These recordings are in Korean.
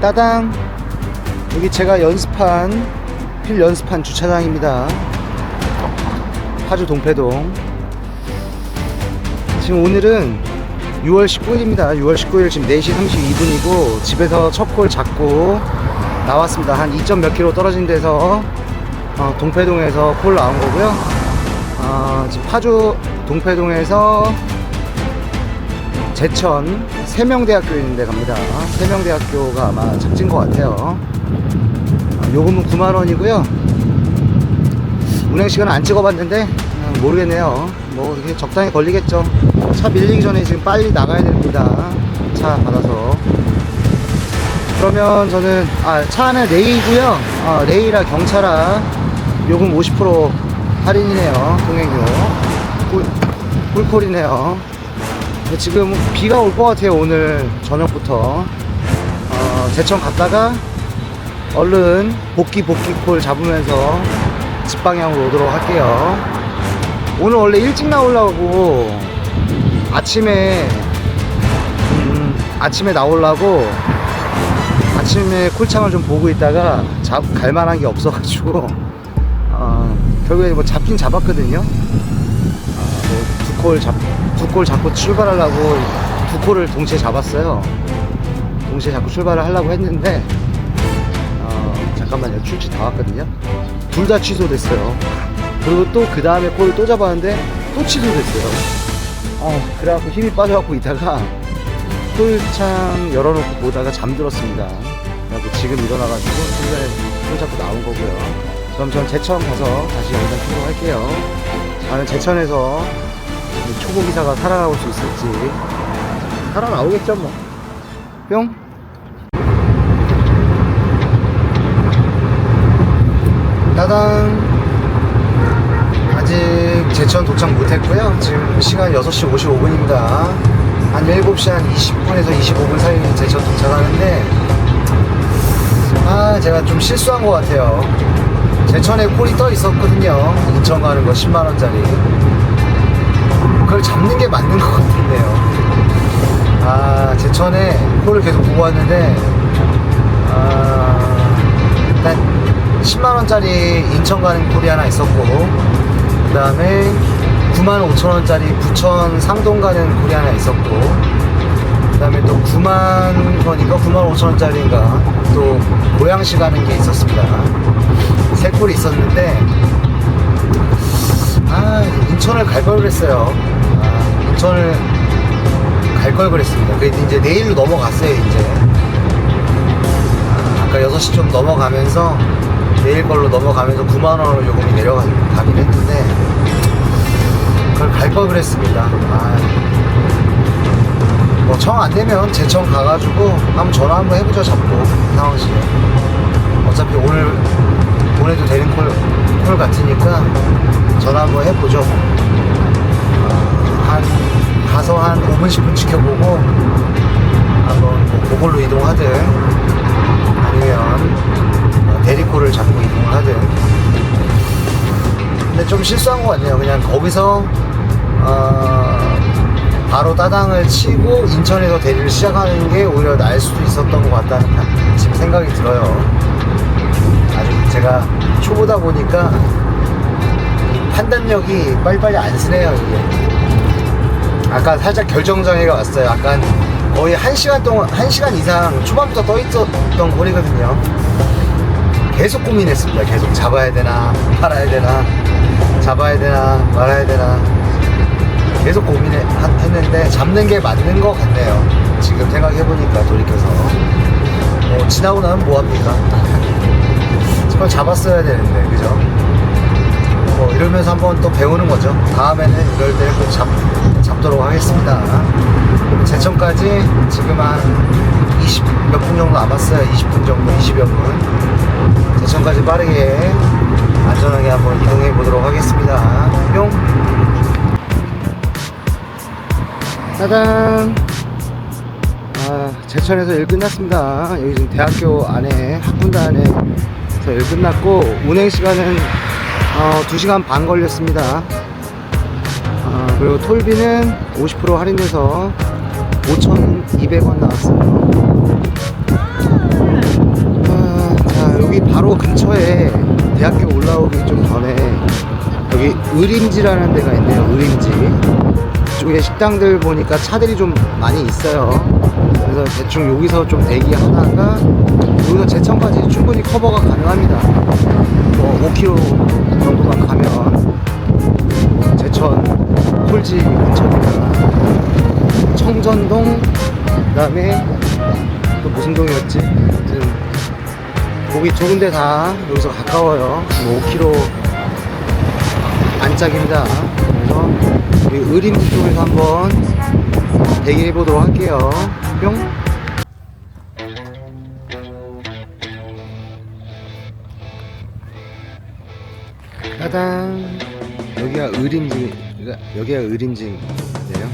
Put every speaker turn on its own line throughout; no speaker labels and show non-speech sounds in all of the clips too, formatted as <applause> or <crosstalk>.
따당. 여기 제가 연습한 필 연습한 주차장입니다. 파주 동패동. 지금 오늘은 6월 19일입니다. 6월 19일 지금 4시 32분이고 집에서 첫 골 잡고 나왔습니다. 한 2점 몇 킬로 떨어진 데서 어, 동패동에서 콜 나온 거고요. 어, 지금 파주 동패동에서 제천 세명대학교 있는데 갑니다. 세명대학교가 아마 작진 것 같아요. 어, 요금은 9만 원이고요. 운행 시간 안 찍어봤는데 어, 모르겠네요. 뭐 이렇게 적당히 걸리겠죠. 차 밀리기 전에 지금 빨리 나가야 됩니다. 차 받아서. 그러면 저는 아 차는 레이고요. 어, 레이라 경차라 요금 50% 할인이네요. 동행료 꿀, 꿀콜이네요. 지금 비가 올 것 같아요 오늘 저녁부터. 어, 제천 갔다가 얼른 복귀 복귀콜 잡으면서 집 방향으로 오도록 할게요. 오늘 원래 일찍 나오려고 아침에 음, 아침에 나오려고 아침에 콜창을 좀 보고 있다가 잡, 갈 만한 게 없어가지고 어, 결국에 뭐 잡긴 잡았거든요. 두골 잡, 두 골 잡고 출발하려고 두 골을 동시에 잡았어요. 동시에 잡고 출발을 하려고 했는데, 어, 잠깐만요. 출치 다 왔거든요. 둘 다 취소됐어요. 그리고 또 그 다음에 골을 또 잡았는데, 또 취소됐어요. 어, 그래갖고 힘이 빠져갖고 있다가, 톨창 열어놓고 보다가 잠들었습니다. 그래갖고 지금 일어나가지고 중간에 손 잡고 나온 거고요. 그럼 전 제천 가서 다시 영상 찍도록 할게요. 나는 제천에서 이 초보 기사가 살아나올 수 있을지. 살아나오겠죠 뭐. 뿅. 따당 아직 제천 도착 못했고요. 지금 시간 6시 55분입니다. 한 7시 한 20분에서 25분 사이에 제천 도착하는데 아 제가 좀 실수한 것 같아요. 제천에 콜이 떠 있었거든요. 인천 가는 거 10만 원짜리 그걸 잡는 게 맞는 것 같은데요. 아, 제천에 콜을 계속 보고 왔는데, 아, 일단 10만원짜리 인천 가는 콜이 하나 있었고, 그 다음에 9만 5천원짜리 부천 상동 가는 콜이 하나 있었고, 그 다음에 또 9만 원인가 9만 5천원짜리인가 또 고양시 가는 게 있었습니다. 세 콜이 있었는데, 아, 인천을 갈 걸 그랬어요. 아, 인천을 갈 걸 그랬습니다. 그래도 이제 내일로 넘어갔어요, 이제. 아, 아까 6시 좀 넘어가면서, 내일 걸로 넘어가면서 9만원으로 요금이 내려가긴 했는데, 그걸 갈 걸 그랬습니다. 아, 뭐, 정안 되면 제청 가가지고 한번 전화 한번 해보죠, 잡고. 상황실에. 어차피 오늘 보내도 되는 콜, 콜 같으니까 전화 한번 해보죠. 어, 한, 가서 한 5분, 10분 지켜보고 한번 뭐 그걸로 이동하든 아니면 어, 대리콜을 잡고 이동을 하든 근데 좀 실수한 것 같네요. 그냥 거기서 어, 바로 따당을 치고 인천에서 대리를 시작하는 게 오히려 나을 수도 있었던 것 같다는 지금 생각이 들어요. 아직 제가 초보다 보니까 판단력이 빨리빨리 안 쓰네요, 이게. 아까 살짝 결정장애가 왔어요. 약간 거의 한 시간 동안, 한 시간 이상 초반부터 떠 있었던 홀이거든요. 계속 고민했습니다. 계속 잡아야 되나, 말아야 되나, 잡아야 되나, 말아야 되나. 계속 고민했는데 잡는 게 맞는 것 같네요. 지금 생각해보니까 돌이켜서. 뭐, 지나고 나면 뭐합니까? 저걸 <laughs> 잡았어야 되는데, 그죠? 뭐 이러면서 한번 또 배우는 거죠. 다음에는 이럴 때꼭 잡, 잡도록 하겠습니다. 제천까지 지금 한 20몇 분 정도 남았어요. 20분 정도, 20여 분. 제천까지 빠르게 안전하게 한번 이동해 보도록 하겠습니다. 뿅! 짜잔! 아, 제천에서 일 끝났습니다. 여기 지금 대학교 안에, 학군대 안에서 일 끝났고, 운행 시간은 어, 2시간 반 걸렸습니다. 어, 그리고 톨비는 50% 할인돼서 5,200원 나왔어요. 근처에 대학교 올라오기 좀 전에 여기 의림지라는 데가 있네요. 의림지. 이쪽에 식당들 보니까 차들이 좀 많이 있어요. 그래서 대충 여기서 좀 대기하다가 여기서 제천까지 충분히 커버가 가능합니다. 뭐 5km 정도만 가면 제천 홀지 근처입니다. 청전동 그다음에 또 무슨 동이었지? 보기 좋은데 다 여기서 가까워요. 5km 안짝입니다. 그래서 우리 의림지 쪽에서 한번 대기해 보도록 할게요. 뿅. 따단 여기가 의림지 여기가- 여기가 의림지인데요.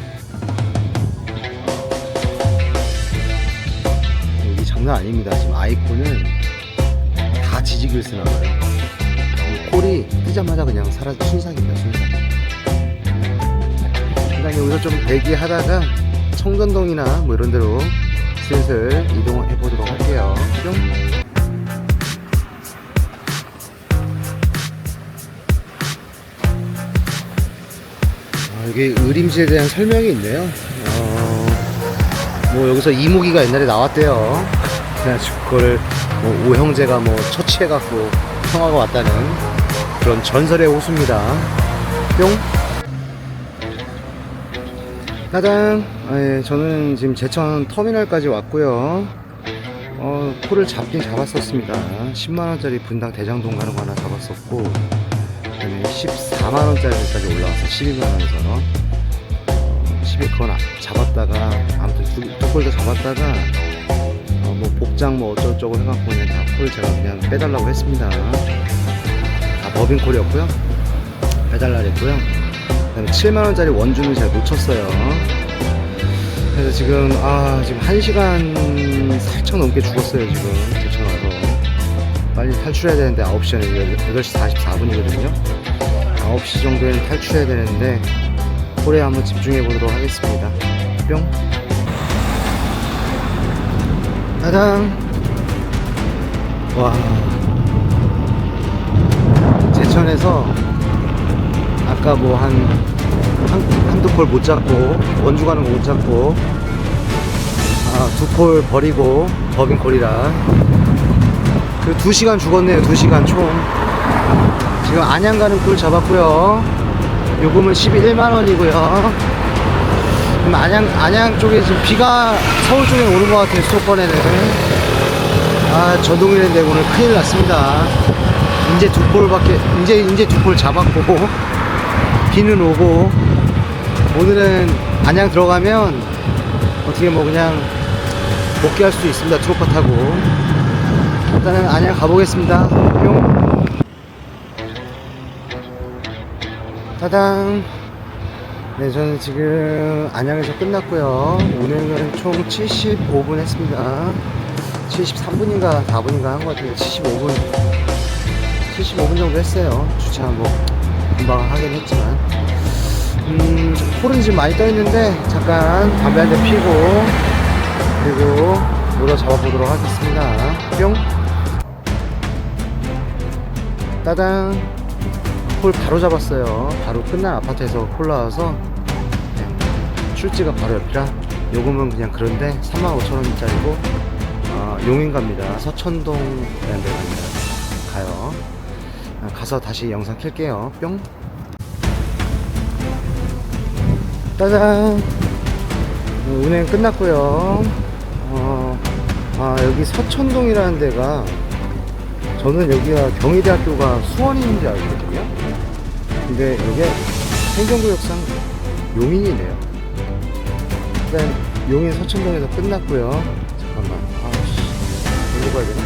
여기 장난 아닙니다. 지금 아이콘은 다 지지기를 쓰나 봐요. 이 콜이 뜨자마자 그냥 사라져 순삭입니다. 순삭. 일단 여기서 좀 대기하다가 청전동이나 뭐 이런 데로 슬슬 이동해 보도록 할게요. 뿅. 여기 의림지에 대한 설명이 있네요. 어, 뭐 여기서 이무기가 옛날에 나왔대요. 그래가지고 그걸 뭐 오형제가 뭐 처치해갖고 평화가 왔다는 그런 전설의 호수입니다. 뿅. 짜잔. 아, 예, 저는 지금 제천 터미널까지 왔고요. 어, 코를 잡긴 잡았었습니다. 10만원짜리 분당 대장동 가는 거 하나 잡았었고, 그다음에 14만원짜리까지 올라와서 12만원에서 10일 그건 아- 잡았다가 아무튼 두, 두 콜도 잡았다가 어, 뭐 복장 뭐 어쩌고저쩌고 해갖고 그냥 다콜 제가 그냥 빼달라고 했습니다. 다 법인 콜이었고요. 빼달라 그랬고요. 그 다음에 7만원짜리 원주는 제가 놓쳤어요. 그래서 지금 아 지금 1시간 살짝 넘게 죽었어요 지금. 제천 와서 빨리 탈출해야 되는데 9시 전에 8시 44분이거든요. 9시 정도에는 탈출해야 되는데 홀에 한번 집중해 보도록 하겠습니다. 뿅. 짜잔 와. 제천에서 아까 뭐한 한두 콜못 잡고 원주 가는 거 못 잡고 아, 두콜 버리고 법인 콜이라 그 2시간 죽었네요 2시간 총. 지금 안양 가는 꿀 잡았고요. 요금은 11만원이고요. 그럼 안양, 안양 쪽에 지금 비가 서울 쪽에 오는 것 같아요 수도권에는. 아 전동이랜데 오늘 큰일 났습니다. 이제 두 콜밖에 이제 이제 두콜 잡았고 비는 오고 오늘은 안양 들어가면 어떻게 뭐 그냥 복귀할 수도 있습니다 트로퍼 타고 일단은 안양 가보겠습니다. 뿅. 따당 네 저는 지금 안양에서 끝났고요. 오늘은 총 75분 했습니다. 73분인가 4분인가 한 것 같아요 75분. 75분 정도 했어요. 주차 뭐 금방 하긴 했지만. 음 홀은 지금 많이 떠 있는데 잠깐 담배 한 대 피고 그리고 모더 잡아보도록 하겠습니다. 뿅 따당 홀 바로 잡았어요. 바로 끝난 아파트에서 홀 나와서 네, 출지가 바로 옆이라 요금은 그냥 그런데 35,000원짜리고 어, 용인 갑니다. 서천동이라는 데 갑니다. 가요. 아, 가서 다시 영상 켤게요. 뿅. 짜잔 어, 운행 끝났고요. 어, 아 여기 서천동이라는 데가 저는 여기가 경희대학교가 수원인 줄 알거든요. 근데 여기 행정구역상 용인이네요. 일단 용인 서천동에서 끝났고요. 잠깐만. 아씨. 어디로 가야 되나?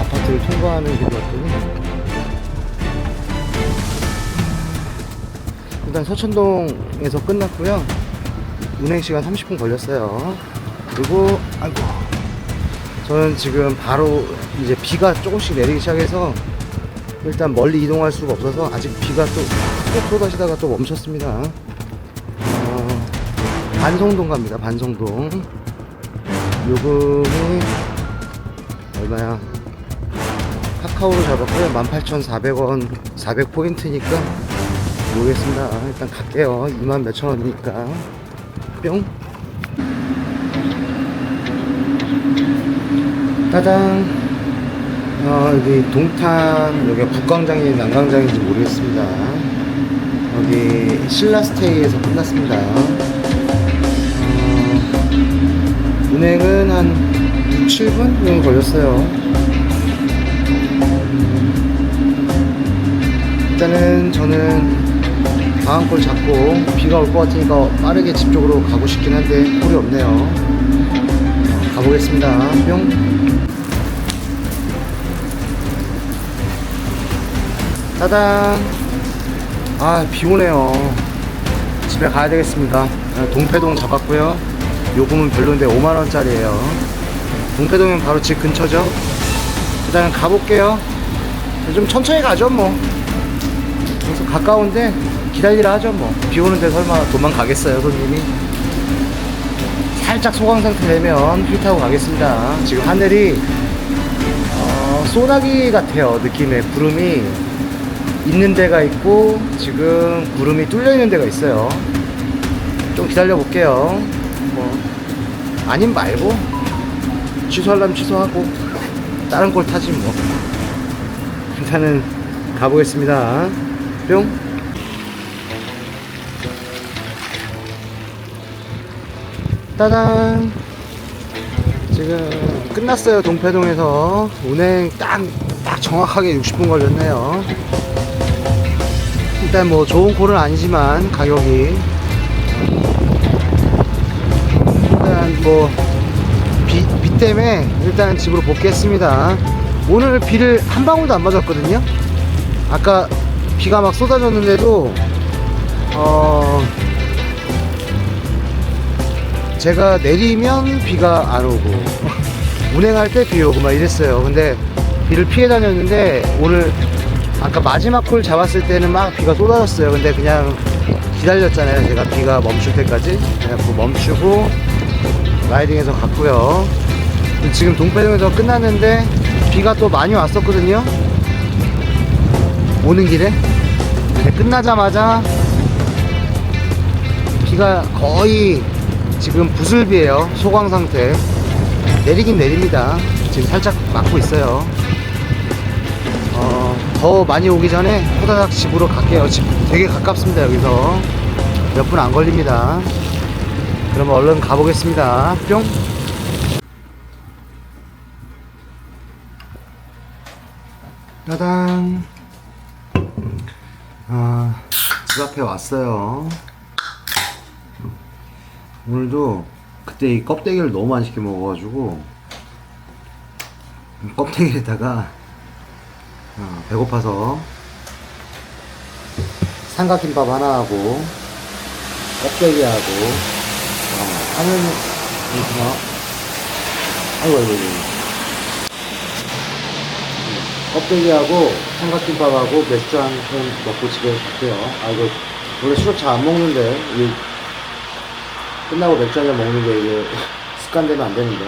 아파트를 통과하는 길 같더니. 일단 서천동에서 끝났고요. 운행 시간 30분 걸렸어요. 그리고 아이고 저는 지금 바로 이제 비가 조금씩 내리기 시작해서 일단 멀리 이동할 수가 없어서 아직 비가 또쭉 쏟아지다가 또 멈췄습니다 어, 반성동 갑니다 반성동 요금이 얼마야? 카카오로 잡았고요. 18,400원, 400포인트니까 모르겠습니다. 일단 갈게요. 2만 몇천 원이니까. 뿅. 따당. 어, 여기 동탄, 여기가 북광장인지 남광장인지 모르겠습니다. 여기 신라스테이에서 끝났습니다. 어, 운행은 한 6, 7분 정도 걸렸어요. 일단은 저는 다음 걸 잡고 비가 올 것 같으니까 빠르게 집 쪽으로 가고 싶긴 한데 콜이 없네요. 어, 가보겠습니다. 뿅. 짜잔. 아, 비 오네요. 집에 가야 되겠습니다. 아, 동패동 잡았고요. 요금은 별론데 5만원짜리에요. 동패동은 바로 집 근처죠. 일단 가볼게요. 좀 천천히 가죠, 뭐. 그래서 가까운데 기다리라 하죠, 뭐. 비 오는데 설마 도망가겠어요, 손님이. 살짝 소강 상태 되면 휠 타고 가겠습니다. 지금 하늘이 어, 소나기 같아요, 느낌에. 구름이 있는 데가 있고 지금 구름이 뚫려 있는 데가 있어요. 좀 기다려 볼게요. 뭐 아님 말고 취소하려면 취소하고 다른 걸 타지 뭐. 일단은 가보겠습니다. 뿅. 따단. 지금 끝났어요 동패동에서 운행 딱, 딱 정확하게 60분 걸렸네요 일단 뭐 좋은 콜은 아니지만 가격이. 일단 뭐 비, 비 때문에 일단 집으로 복귀했습니다. 오늘 비를 한 방울도 안 맞았거든요. 아까 비가 막 쏟아졌는데도 어 제가 내리면 비가 안 오고 <laughs> 운행할 때 비 오고 막 이랬어요. 근데 비를 피해 다녔는데 오늘 아까 마지막 콜 잡았을 때는 막 비가 쏟아졌어요. 근데 그냥 기다렸잖아요. 제가 비가 멈출 때까지. 그냥 그 멈추고 라이딩해서 갔고요. 지금 동패동에서 끝났는데 비가 또 많이 왔었거든요. 오는 길에. 끝나자마자 비가 거의 지금 부슬비예요. 소강 상태. 내리긴 내립니다. 지금 살짝 막고 있어요. 어, 더 많이 오기 전에 호다닥 집으로 갈게요. 집 되게 가깝습니다 여기서. 몇 분 안 걸립니다. 그러면 얼른 가보겠습니다. 뿅. 짜잔 아, 집 앞에 왔어요. 오늘도 그때 이 껍데기를 너무 많이 시켜 먹어가지고 껍데기에다가 어, 배고파서. 삼각김밥 하나 하고 껍데기 하고 어, 하면 이구나 아이고 아이고 아이고. 껍데기하고 삼각김밥하고 맥주 한 캔 먹고 집에 갈게요. 아 이거 원래 술을 잘 안 먹는데 이 끝나고 맥주 한 잔 먹는 게 이게 <laughs> 습관되면 안 되는데.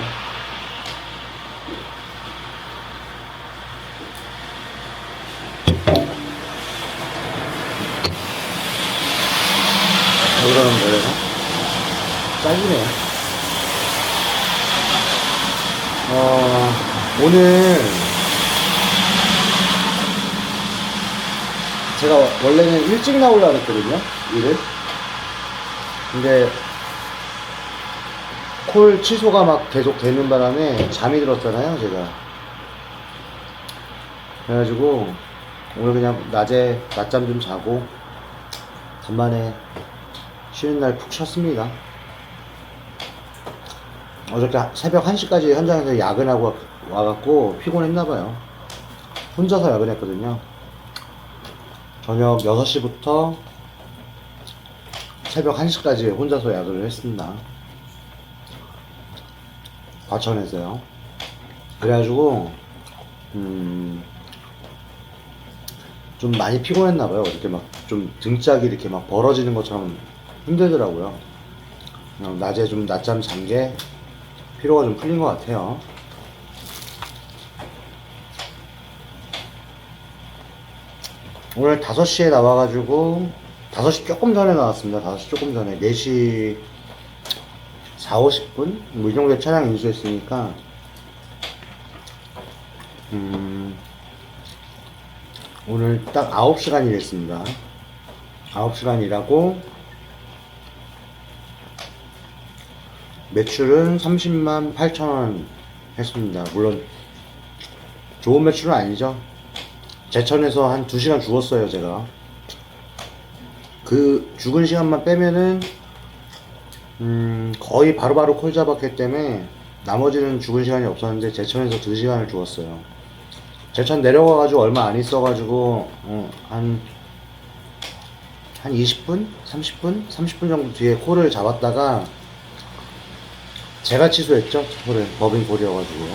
왜 그러는 거예요? 짧이네. 어, 오늘 제가 원래는 일찍 나오려고 했거든요, 일을. 근데 콜 취소가 막 계속 되는 바람에 잠이 들었잖아요, 제가. 그래가지고 오늘 그냥 낮에 낮잠 좀 자고 간만에 쉬는 날 푹 쉬었습니다. 어저께 새벽 1시까지 현장에서 야근하고 와갖고 피곤했나봐요. 혼자서 야근했거든요. 저녁 6시부터 새벽 1시까지 혼자서 야근을 했습니다. 과천에서요. 그래가지고 음, 좀 많이 피곤했나봐요. 이렇게 막 좀 등짝이 이렇게 막 벌어지는 것처럼 힘들더라고요. 낮에 좀 낮잠 잔 게 피로가 좀 풀린 것 같아요. 오늘 5시에 나와가지고 5시 조금 전에 나왔습니다. 5시 조금 전에 4시 4, 50분? 뭐 이 정도에 차량 인수했으니까 음, 오늘 딱 9시간 일했습니다. 9시간 일하고 매출은 30만 8천 원 했습니다. 물론 좋은 매출은 아니죠. 제천에서 한 2시간 죽었어요, 제가. 그 죽은 시간만 빼면은 음, 거의 바로바로 콜 잡았기 때문에 나머지는 죽은 시간이 없었는데 제천에서 2시간을 죽었어요. 제천 내려가가지고 얼마 안 있어가지고 어, 한, 한 20분? 30분? 30분 정도 뒤에 콜을 잡았다가 제가 취소했죠. 콜을 법인 콜이어가지고.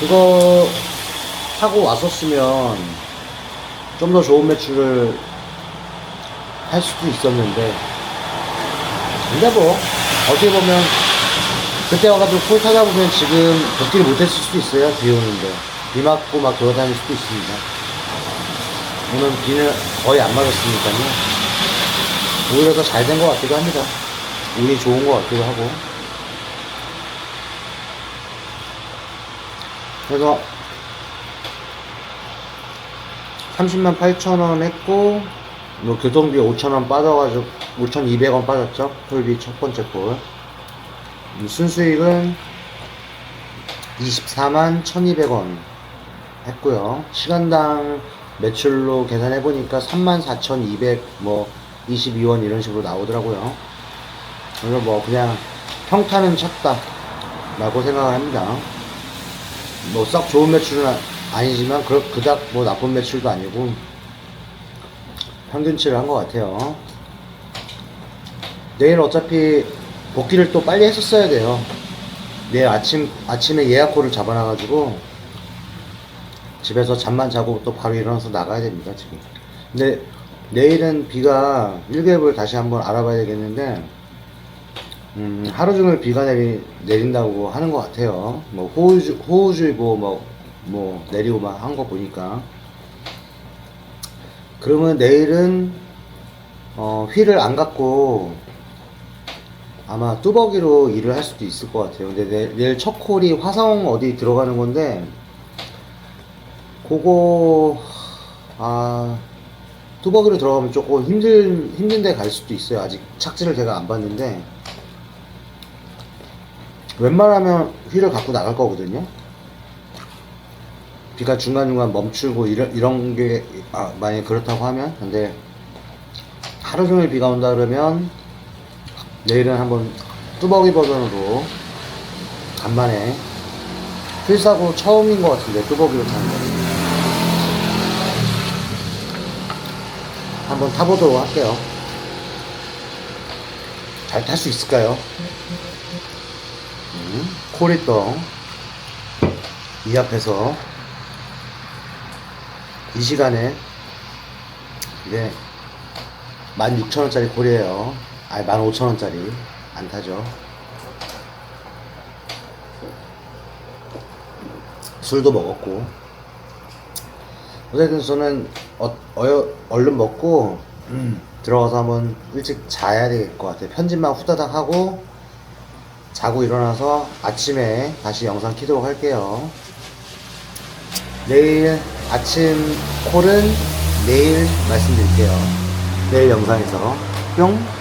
그거 하고 왔었으면 좀 더 좋은 매출을 할 수도 있었는데. 근데 뭐 어떻게 보면 그때 와가지고 콜 타다 보면 지금 복귀를 못했을 수도 있어요 비 오는데. 비 맞고 막 돌아다닐 수도 있습니다. 오늘 비는 거의 안 맞았으니까요. 오히려 더 잘 된 것 같기도 합니다 운이 좋은 것 같기도 하고. 그래서 30만 8천 원 했고 뭐 교통비 5천 원 빠져가지고 5,200원 빠졌죠? 톨비 첫 번째 콜 음, 순수익은 24만 1,200원 했고요. 시간당 매출로 계산해 보니까 34,200뭐 22원 이런 식으로 나오더라고요 그래서 뭐 그냥 평타는 쳤다 라고 생각을 합니다. 뭐 썩 좋은 매출은 아- 아니지만 그, 그닥 뭐 나쁜 매출도 아니고 평균치를 한 것 같아요. 내일 어차피 복귀를 또 빨리 했었어야 돼요. 내일 아침 아침에 예약콜을 잡아놔가지고 집에서 잠만 자고 또 바로 일어나서 나가야 됩니다 지금. 근데 내일은 비가 일개월 다시 한번 알아봐야 되겠는데 음, 하루 종일 비가 내리, 내린다고 하는 것 같아요. 뭐, 호우주, 호우주의보 뭐, 뭐, 내리고 막 한 거 보니까. 그러면 내일은, 어, 휠을 안 갖고, 아마 뚜벅이로 일을 할 수도 있을 것 같아요. 근데 내, 내일 첫 콜이 화성 어디 들어가는 건데, 그거, 아, 뚜벅이로 들어가면 조금 힘들, 힘든데 갈 수도 있어요. 아직 착지를 제가 안 봤는데. 웬만하면 휠을 갖고 나갈 거거든요. 비가 중간중간 멈추고 이런, 이런 게, 아, 만약에 그렇다고 하면. 근데 하루 종일 비가 온다 그러면 내일은 한번 뚜벅이 버전으로 간만에 휠 사고 처음인 것 같은데 뚜벅이로 타는 거. 한번 타보도록 할게요. 잘 탈 수 있을까요? 음, 코리떡 이 앞에서 이 시간에 이게 16,000원짜리 콜이에요. 아니 15,000원짜리 안 타죠. 술도 먹었고. 어쨌든 저는 어, 어, 얼른 먹고 음, 들어가서 한번 일찍 자야 될 것 같아요. 편집만 후다닥 하고 자고 일어나서 아침에 다시 영상 키도록 할게요. 내일 아침 콜은 내일 말씀드릴게요. 내일 영상에서 뿅!